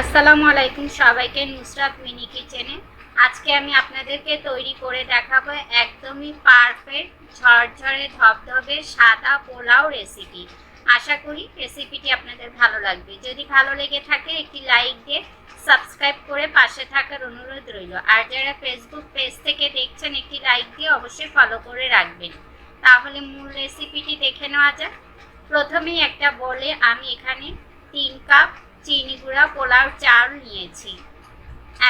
আসসালামু আলাইকুম সবাইকে নুসরাত মিনি কিচেনে। আজকে আমি আপনাদেরকে তৈরি করে দেখাবো একদমই পারফেক্ট, ঝরঝরে, ধবধবে, সাদা পোলাও রেসিপি। আশা করি রেসিপিটি আপনাদের ভালো লাগবে। যদি ভালো লেগে থাকে, একটি লাইক দিয়ে সাবস্ক্রাইব করে পাশে থাকার অনুরোধ রইল। আর যারা ফেসবুক পেজ থেকে দেখছেন, একটি লাইক দিয়ে অবশ্যই ফলো করে রাখবেন। তাহলে মূল রেসিপিটি দেখে নেওয়া যাক। প্রথমেই একটা বলে আমি এখানে তিন কাপ চিনি গুঁড়া, পোলাও, চাল নিয়েছি।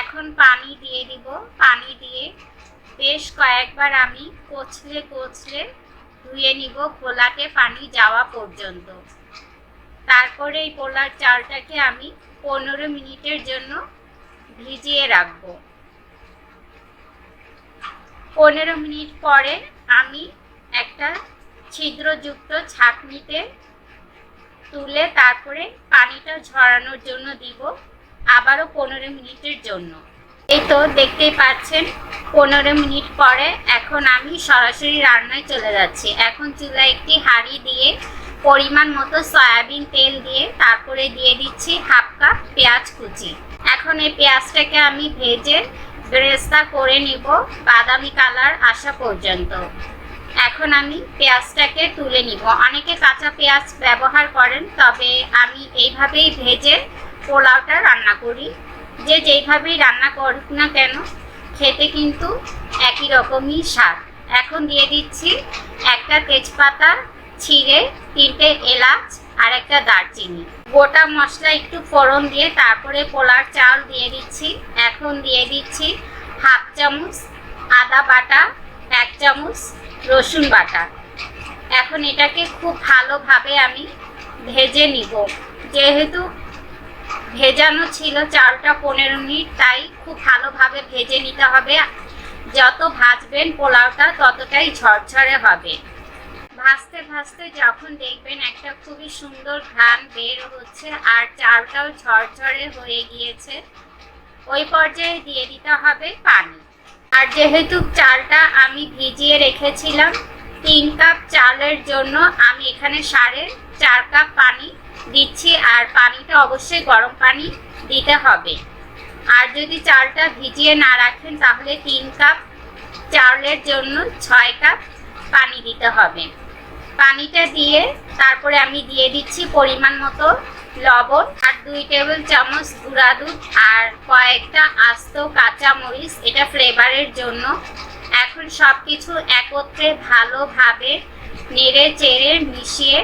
এখন পানি দিয়ে দিব। পানি দিয়ে বেশ কয়েকবার আমি কচলে কচলে ধুয়ে নিব খোলাতে পানি যাওয়া পর্যন্ত। তারপরে এই পোলার চালটাকে আমি পনেরো মিনিটের জন্য ভিজিয়ে রাখব। পনেরো মিনিট পরে আমি একটা ছিদ্রযুক্ত ছাঁকনিতে তুলে তারপরে পানিটা ঝরানোর জন্য দিব, আবারও পনেরো মিনিটের জন্য। এই তো দেখতেই পাচ্ছেন, পনেরো মিনিট পরে এখন আমি সরাসরি রান্নায় চলে যাচ্ছি। এখন চুলায় একটি হাঁড়ি দিয়ে পরিমাণ মতো সয়াবিন তেল দিয়ে তারপরে দিয়ে দিচ্ছি হাফ কাপ পেঁয়াজ কুচি। এখন এই পেঁয়াজটাকে আমি ভেজে বেরেস্তা করে নিব বাদামি কালার আসা পর্যন্ত। এখন আমি পেঁয়াজটাকে তুলে নিব। অনেকে কাঁচা পেঁয়াজ ব্যবহার করেন, তবে আমি এইভাবেই ভেজে পোলাওটা রান্না করি। যে যেইভাবেই রান্না করুক না কেন, খেতে কিন্তু একই রকমই স্বাদ। এখন দিয়ে দিচ্ছি একটা তেজপাতা, ছিঁড়ে তিনটে এলাচ আর একটা দারচিনি। গোটা মশলা একটু ফোড়ন দিয়ে তারপরে পোলার চাল দিয়ে দিচ্ছি। এখন দিয়ে দিচ্ছি হাফ চামচ আদা বাটা, এক চামচ রসুন বাটা। এখন এটাকে খুব ভালোভাবে আমি ভেজে নিব। যেহেতু ভেজানো ছিল চালটা পনেরো মিনিট, তাই খুব ভালোভাবে ভেজে নিতে হবে। যত ভাজবেন পোলাওটা, ততটাই ঝরঝরে হবে। ভাজতে ভাজতে যখন দেখবেন একটা খুবই সুন্দর ঘ্রাণ বের হচ্ছে আর চালটাও ঝরঝরে হয়ে গিয়েছে, ওই পর্যায়ে দিয়ে দিতে হবে পানি। আর যেহেতু চালটা আমি ভিজিয়ে রেখেছিলাম, তিন কাপ চালের জন্য আমি এখানে সাড়ে চার কাপ পানি দিচ্ছি, আর পানিটা অবশ্যই গরম পানি দিতে হবে। আর যদি চালটা ভিজিয়ে না রাখেন, তাহলে তিন কাপ চালের জন্য ছয় কাপ পানি দিতে হবে। পানিটা দিয়ে তারপরে আমি দিয়ে দিচ্ছি পরিমাণ মতো লবণ আর দুই টেবিল চামচ গুঁড়া দুধ আর কয়েকটা আস্ত কাঁচা মরিচ এটা ফ্লেভারের জন্য। এখন সব কিছু একত্রে ভালোভাবে নেড়ে চেড়ে মিশিয়ে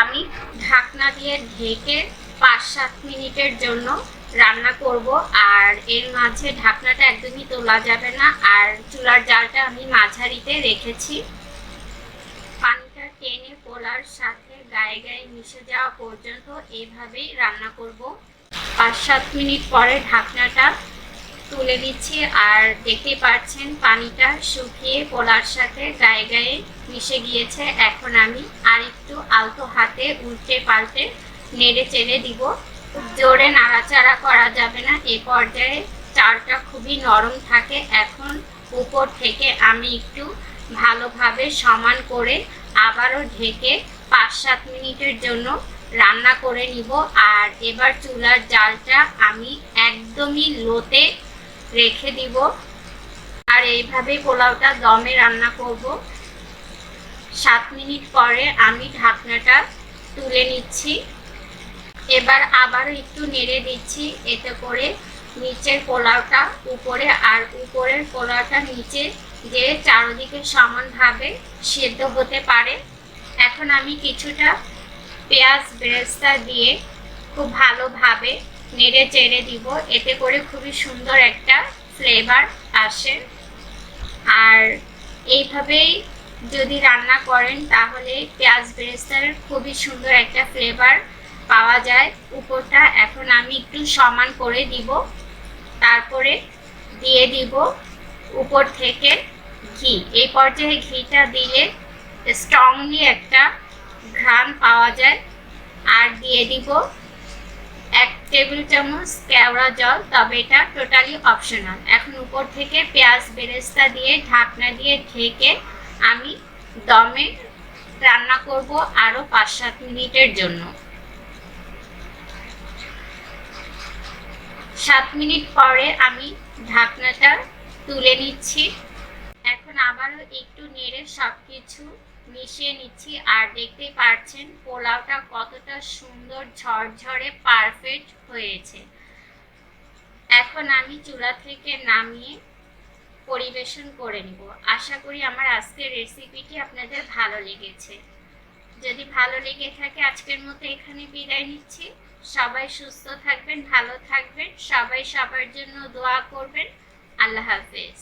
আমি ঢাকনা দিয়ে ঢেকে পাঁচ সাত মিনিটের জন্য রান্না করব। আর এর মাঝে ঢাকনাটা একদমই তোলা যাবে না, আর চুলার জালটা আমি মাঝারিতে রেখেছি। সাথে গায়ে গায়ে মিশে যাওয়া পর্যন্ত এইভাবেই রান্না করব। পাঁচ সাত মিনিট পরে ঢাকনাটা তুলে দিচ্ছি আর দেখতে পাচ্ছেন পানিটা শুকিয়ে পোলার সাথে গায়ে গায়ে মিশে গিয়েছে। এখন আমি আর একটু আলতো হাতে উল্টে পাল্টে নেড়ে চেড়ে দিব। জোরে নাড়াচাড়া করা যাবে না। এ পর্যায়ে চালটা খুবই নরম থাকে। এখন উপর থেকে আমি একটু ভালোভাবে সমান করে আবারও ঢেকে পাঁচ সাত মিনিটের জন্য রান্না করে নিব। আর এবার চুলার জালটা আমি একদমই লোতে রেখে দিব। আর এইভাবে পোলাওটা দমে রান্না করব। সাত মিনিট পরে আমি ঢাকনাটা তুলে নিচ্ছি। এবার আবারও একটু নেড়ে দিচ্ছি, এতে করে নিচের পোলাওটা উপরে আর উপরের পোলাওটা নিচে যে চারদিকে সমানভাবে সেদ্ধ হতে পারে। এখন আমি কিছুটা পেঁয়াজ বেরেস্তা দিয়ে খুব ভালোভাবে নেড়ে চেড়ে দিব। এতে করে খুবই সুন্দর একটা ফ্লেভার আসে। আর এইভাবেই যদি রান্না করেন, তাহলে পেঁয়াজ বেরেস্তার খুবই সুন্দর একটা ফ্লেভার পাওয়া যায় উপরটা। এখন আমি একটু সমান করে দিব। তারপরে দিয়ে দিব উপর থেকে ঘি। এই পর্যায়ে ঘিটা দিলে স্ট্রংলি একটা ঘ্রাণ পাওয়া যায়। আর দিয়ে দিব এক টেবিল চামচ কেওড়া জল, তবে এটা টোটালি অপশনাল এখন উপর থেকে পেঁয়াজ বেরেস্তা দিয়ে ঢাকনা দিয়ে ঢেকে আমি দমে রান্না করব আরও পাঁচ সাত মিনিটের জন্য। সাত মিনিট পরে আমি ঢাকনাটা তুলে নিচ্ছি। আবারও একটু নেড়ে সব কিছু মিশিয়ে নিচ্ছি আর দেখতেই পাচ্ছেন পোলাওটা কতটা সুন্দর ঝরঝরে পারফেক্ট হয়েছে। এখন আমি চুলা থেকে নামিয়ে পরিবেশন করে নিব। আশা করি আমার আজকের রেসিপিটি আপনাদের ভালো লেগেছে। যদি ভালো লেগে থাকে আজকের মতো এখানে বিদায় নিচ্ছি। সবাই সুস্থ থাকবেন, ভালো থাকবেন, সবাই সবার জন্য দোয়া করবেন। আল্লাহ হাফেজ।